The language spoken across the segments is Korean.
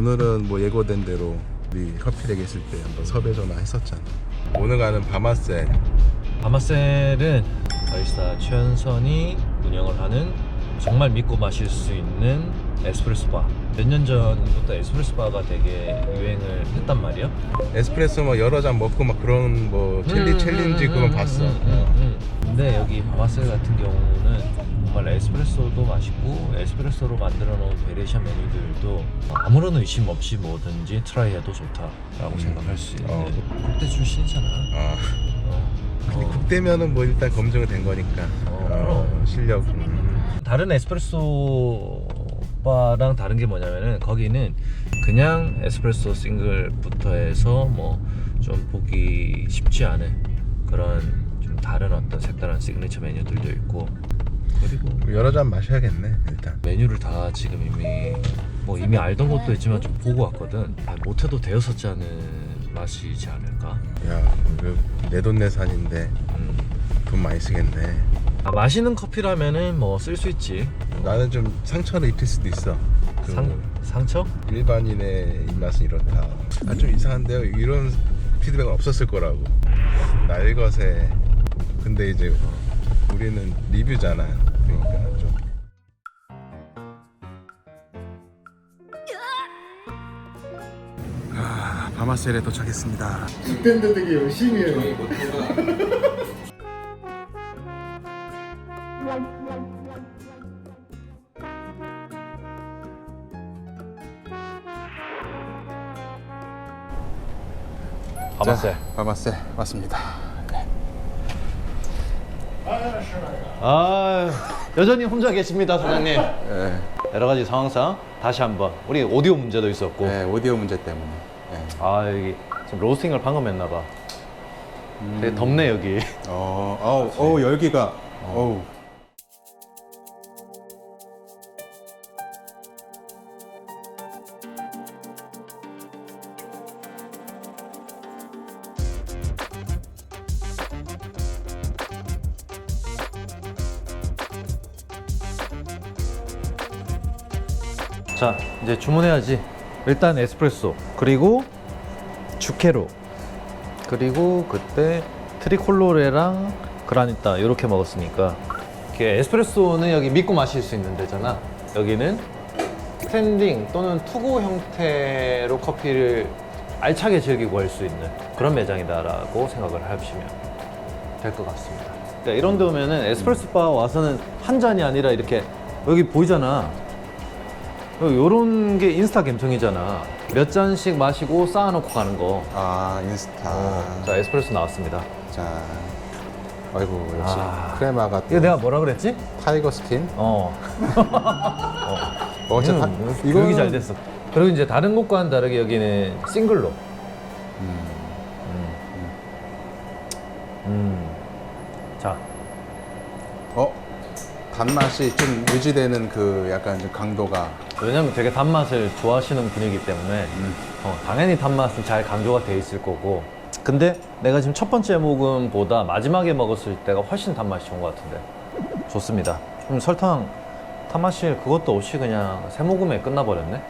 오늘은 뭐 예고된 대로 우리 커피렉 있을 때 한번 섭외 전화 했었잖아. 오늘 가는 바마셀. 바마셀은 바리스타 최현선이 운영을 하는 정말 믿고 마실 수 있는 에스프레소 바. 몇 년 전부터 에스프레소 바가 되게 유행을 했단 말이야. 에스프레소 뭐 여러 잔 먹고 막 그런 뭐 챌리 음, 챌린지 음, 그건 음, 봤어. 음, 음, 음. 근데 여기 바마셀 같은 경우는 정말 에스프레소도 맛있고 에스프레소로 만들어 놓은 베리에이션 메뉴들도 아무런 의심 없이 뭐든지 트라이해도 좋다라고 음. 생각할 수 있는 어. 국대 출신이잖아. 아, 어. 근데 어. 국대면은 뭐 일단 검증은 된 거니까. 어, 어, 실력. 음. 다른 에스프레소 바랑 다른 게 뭐냐면은 거기는 그냥 에스프레소 싱글부터 해서 뭐 좀 보기 쉽지 않은 그런 좀 다른 어떤 색다른 시그니처 메뉴들도 있고 그리고 여러 잔 마셔야겠네 일단. 메뉴를 다 지금 이미 뭐 이미 알던 것도 있지만 좀 보고 왔거든 아, 못해도 대여섯 잔은 마시지 않을까 야, 내돈내산인데 음. 돈 많이 쓰겠네. 아, 마시는 커피라면은 뭐 쓸 수 있지 나는 좀 상처를 입힐 수도 있어. 그 상, 상처? 일반인의 입맛은 이런다. 아 좀 이상한데요. 이런 피드백은 없었을 거라고. 날것에. 근데 이제 우리는 리뷰잖아. 그러니까 좀. 아, 바마셀에 도착했습니다. 밴드 되게 열심히 해요. 바마셀 자, 바마셀 왔습니다. 아 여전히 혼자 계십니다 사장님 네, 여러 가지 상황상 다시 한번 우리 오디오 문제도 있었고 네, 오디오 문제 때문에. 네. 아 여기 지금 로스팅을 방금 했나 봐 되게 덥네 여기 어, 어우, 어우 열기가. 어우. 자 이제 주문해야지 일단 에스프레소 그리고 주케로 그리고 그때 트리콜로레랑 그라니타 이렇게 먹었으니까 이렇게 에스프레소는 여기 믿고 마실 수 있는 데잖아 여기는 스탠딩 또는 투고 형태로 커피를 알차게 즐기고 할 수 있는 그런 매장이다라고 생각을 하시면 될 것 같습니다. 그러니까 이런 데 오면은 에스프레소 바 와서는 한 잔이 아니라 이렇게 여기 보이잖아. 요런 게 인스타 감성이잖아. 몇 잔씩 마시고 쌓아놓고 가는 거. 아, 인스타. 어, 자, 에스프레소 나왔습니다. 자, 아이고 역시 아. 크레마가 또 이거 내가 뭐라 그랬지? 타이거 스킨. 어. 어, 진짜 다, 이거는 교육이 잘 됐어. 그리고 이제 다른 곳과는 다르게 여기는 싱글로. 음, 음. 자, 어, 단맛이 좀 유지되는 그 약간 좀 강도가. 왜냐면 되게 단맛을 좋아하시는 분이기 때문에 음. 어, 당연히 단맛은 잘 강조가 돼 있을 거고. 근데 내가 지금 첫 번째 모금보다 마지막에 먹었을 때가 훨씬 단맛이 좋은 것 같은데. 좋습니다. 그럼 설탕 탄마실 그것도 없이 그냥 세 모금에 끝나버렸네.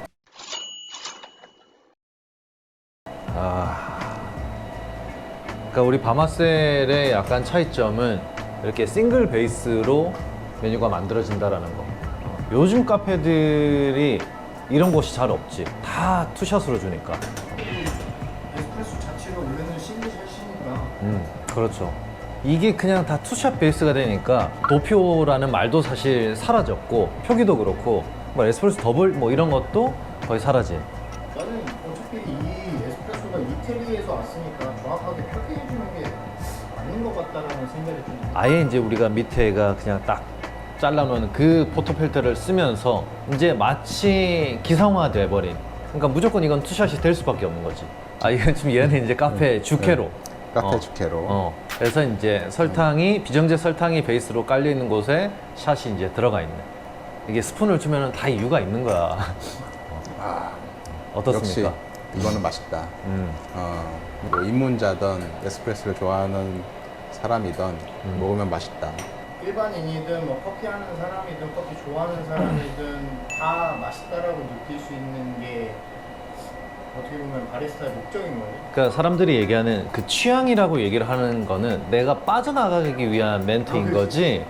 아. 그러니까 우리 바마셀의 약간 차이점은 이렇게 싱글 베이스로 메뉴가 만들어진다라는 거. 어, 요즘 카페들이 이런 곳이 잘 없지. 다 투샷으로 주니까. 에스프레소 자체가 원래는 싱글샷이니까 음, 그렇죠. 이게 그냥 다 투샷 베이스가 되니까 도표라는 말도 사실 사라졌고 표기도 그렇고 뭐 에스프레소 더블 뭐 이런 것도 거의 사라진. 나는 어차피 이 에스프레소가 이태리에서 왔으니까 정확하게 표기해주는 게 아닌 것 같다라는 생각이 좀 아예 이제 우리가 밑에가 그냥 딱 잘라놓은 그 포토 필터를 쓰면서 이제 마치 기상화 돼 버린. 그러니까 무조건 이건 투샷이 될 수밖에 없는 거지. 아 이건 지금 얘는 이제 카페 주캐로. 카페 어. 주캐로. 어. 그래서 이제 설탕이 비정제 설탕이 베이스로 깔려 있는 곳에 샷이 이제 들어가 있는. 이게 스푼을 주면은 다 이유가 있는 거야. 아, 어떻습니까? 역시 이거는 맛있다. 음. 어, 뭐 입문자든 에스프레소를 좋아하는 사람이든 음. 먹으면 맛있다. 일반인이든 뭐 커피 하는 사람이든 커피 좋아하는 사람이든 다 맛있다라고 느낄 수 있는 게 어떻게 보면 바리스타의 목적인 거예요. 그러니까 사람들이 얘기하는 그 취향이라고 얘기를 하는 거는 내가 빠져나가기 위한 멘트인 거지.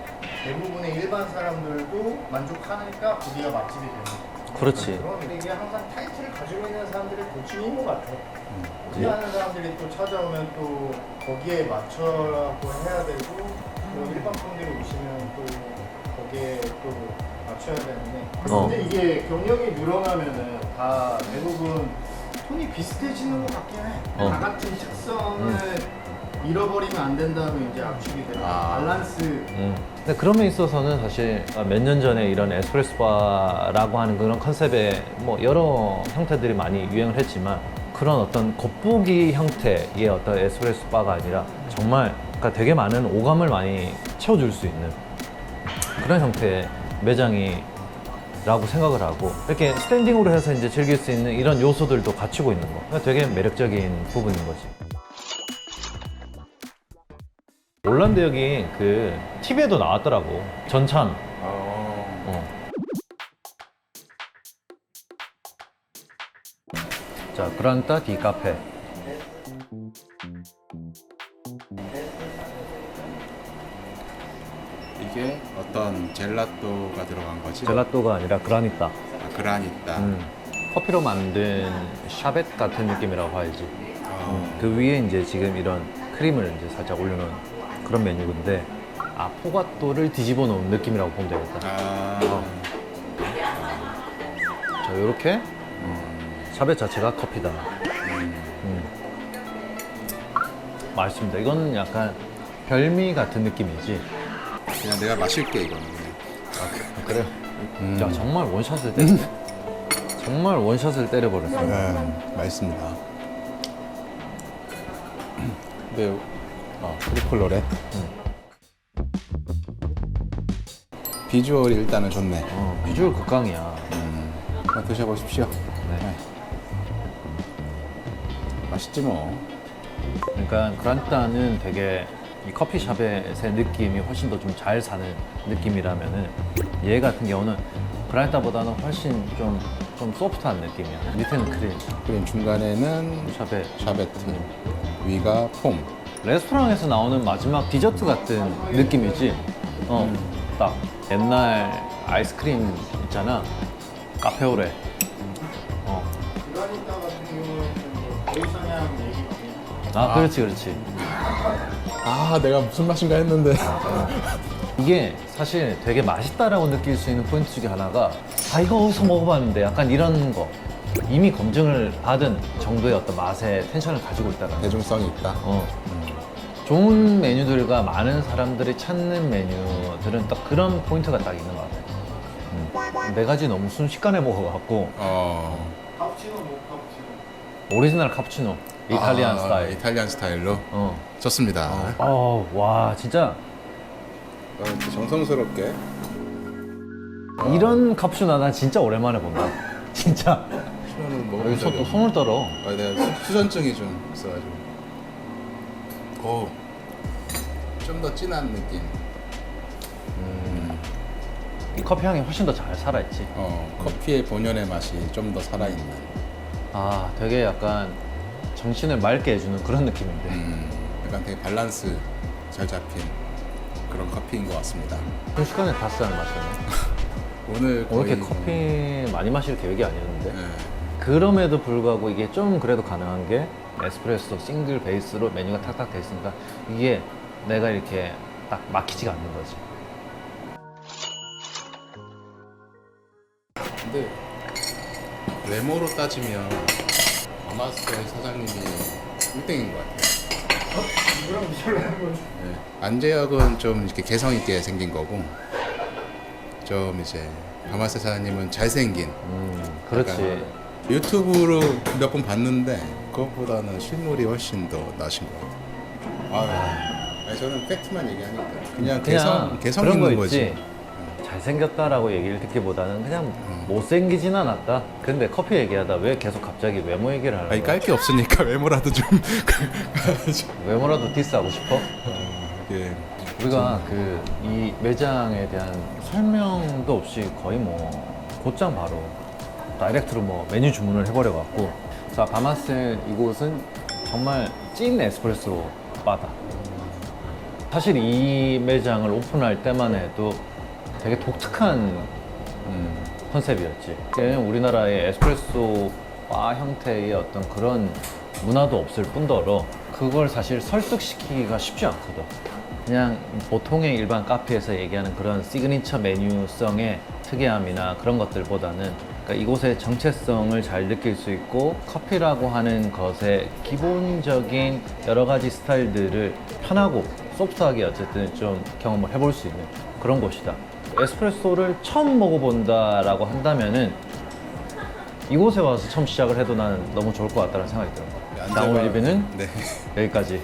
대부분의 일반 사람들도 만족하니까 거기가 맛집이 되는 거예요. 그렇지. 그런데 이게 항상 타이틀을 가지고 있는 사람들의 고충인 것 같아요. 우리하는 사람들이 또 찾아오면 또 거기에 맞춰라고 해야 되고 또 일반 분들이 오시면 또 거기에 또 맞춰야 되는데 어. 근데 이게 경력이 늘어나면은 다 대부분 톤이 비슷해지는 것 같긴 해. 어. 다 같은 특성을 잃어버리면 안 된다는 이제 압축이 되는 아. 밸런스 음. 근데 그런 면 있어서는 사실 몇 년 전에 이런 에스프레소 바라고 하는 그런 컨셉의 뭐 여러 형태들이 많이 유행을 했지만 그런 어떤 겉보기 형태의 어떤 에스프레소 바가 아니라 정말 그러니까 되게 많은 오감을 많이 채워줄 수 있는 그런 형태의 매장이 라고 생각을 하고 이렇게 스탠딩으로 해서 이제 즐길 수 있는 이런 요소들도 갖추고 있는 거. 그러니까 되게 매력적인 부분인 거지. 올란드 여기 그 TV에도 나왔더라고. 전참. 어. 어. 자 그란타 디 카페 어떤 젤라또가 들어간 거지? 젤라또가 아니라 그라니타 아, 그라니타. 음. 커피로 만든 샤벳 같은 느낌이라고 봐야지 어. 그 위에 이제 지금 이런 크림을 이제 살짝 올려놓은 그런 메뉴인데 아 포가또를 뒤집어 놓은 느낌이라고 보면 되겠다 아. 어. 자 이렇게 음. 샤벳 자체가 커피다 음. 음. 맛있습니다 이건 약간 별미 같은 느낌이지 그냥 내가 마실게 이거는. 그냥. 그래요? 음. 야 정말 원샷을 때리네 정말 원샷을 때려버렸어 네, 맛있습니다. 근데 어, 트리콜로레. 비주얼이 일단은 좋네. 어, 비주얼 극강이야 음, 한번 드셔보십시오. 네. 맛있지 뭐. 그러니까 그란타는 되게 이 커피숍의 느낌이 훨씬 더 좀 잘 사는 느낌이라면은 얘 같은 경우는 그란타보다는 훨씬 좀, 좀 소프트한 느낌이야. 밑에는 크림. 그림 중간에는 샵에 샤베트, 위가 폼. 레스토랑에서 나오는 마지막 디저트 같은 느낌이지? 어, 딱. 옛날 아이스크림 있잖아. 카페오레. 어. 같은 경우에는 뭐 얘기 아 그렇지 그렇지 아, 내가 무슨 맛인가 했는데. 이게 사실 되게 맛있다라고 느낄 수 있는 포인트 중에 하나가 아 이거 어디서 먹어봤는데 약간 이런 거 이미 검증을 받은 정도의 어떤 맛의 텐션을 가지고 있다가 대중성이 있다. 어. 좋은 메뉴들과 많은 사람들이 찾는 메뉴들은 딱 그런 포인트가 딱 있는 것 같아요 음. 네 가지 너무 순식간에 먹어갖고 어. 오리지널 카푸치노 이탈리안 아, 스타일 이탈리안 스타일로. 어. 좋습니다. 어, 와 진짜 어, 이렇게 정성스럽게. 이런 카푸치노 난 진짜 오랜만에 본다 진짜 시원을 먹어본 여기 손, 적이 또 없- 손을 떨어 아, 내가 수- 수전증이 좀 있어가지고. 오. 좀 더 진한 느낌. 이 커피 향이 훨씬 더 잘 살아있지 어, 커피의 본연의 맛이 좀 더 살아있는. 아 되게 약간 정신을 맑게 해주는 그런 느낌인데 음, 약간 되게 밸런스 잘 잡힌 그런 커피인 것 같습니다. 순식간에 다섯 잔을 마셨네 오늘 이렇게 거의 커피 많이 마실 계획이 아니었는데 네. 그럼에도 불구하고 이게 좀 그래도 가능한 게 에스프레소 싱글 베이스로 메뉴가 탁탁 돼 있으니까 이게 내가 이렇게 딱 막히지가 않는 거지 근데 외모로 따지면 마마스의 사장님이 1등인 것 같아요. 누구랑 비교하는 거지? 네. 안재혁은 좀 이렇게 개성 있게 생긴 거고, 좀 이제 마마스 사장님은 잘생긴. 음 그렇지 약간 유튜브로 몇 번 봤는데 그것보다는 실물이 훨씬 더 나신 것 같아요. 아, 아니, 저는 팩트만 얘기하니까 그냥, 개성 개성 그런 있는 거 거지. 있지 잘생겼다라고 얘기를 듣기보다는 그냥 못생기진 않았다 근데 커피 얘기하다 왜 계속 갑자기 외모 얘기를 하는 아니 거야 깔게 없으니까 외모라도 좀 외모라도 디스하고 싶어? 예. 우리가 그 이 매장에 대한 설명도 없이 거의 뭐 곧장 바로 다이렉트로 뭐 메뉴 주문을 해버려 갖고 자, 바마셀 이곳은 정말 찐 에스프레소 바다. 사실 이 매장을 오픈할 때만 해도 되게 독특한 음, 컨셉이었지. 우리나라의 에스프레소 바 형태의 어떤 그런 문화도 없을 뿐더러 그걸 사실 설득시키기가 쉽지 않거든. 그냥 보통의 일반 카페에서 얘기하는 그런 시그니처 메뉴성의 특이함이나 그런 것들보다는 그러니까 이곳의 정체성을 잘 느낄 수 있고 커피라고 하는 것의 기본적인 여러 가지 스타일들을 편하고 소프트하게 어쨌든 좀 경험을 해볼 수 있는 그런 곳이다. 에스프레소를 처음 먹어본다라고 한다면은 이곳에 와서 처음 시작을 해도 나는 너무 좋을 것 같다는 생각이 들어요. 나 오늘 리뷰는 네. 여기까지.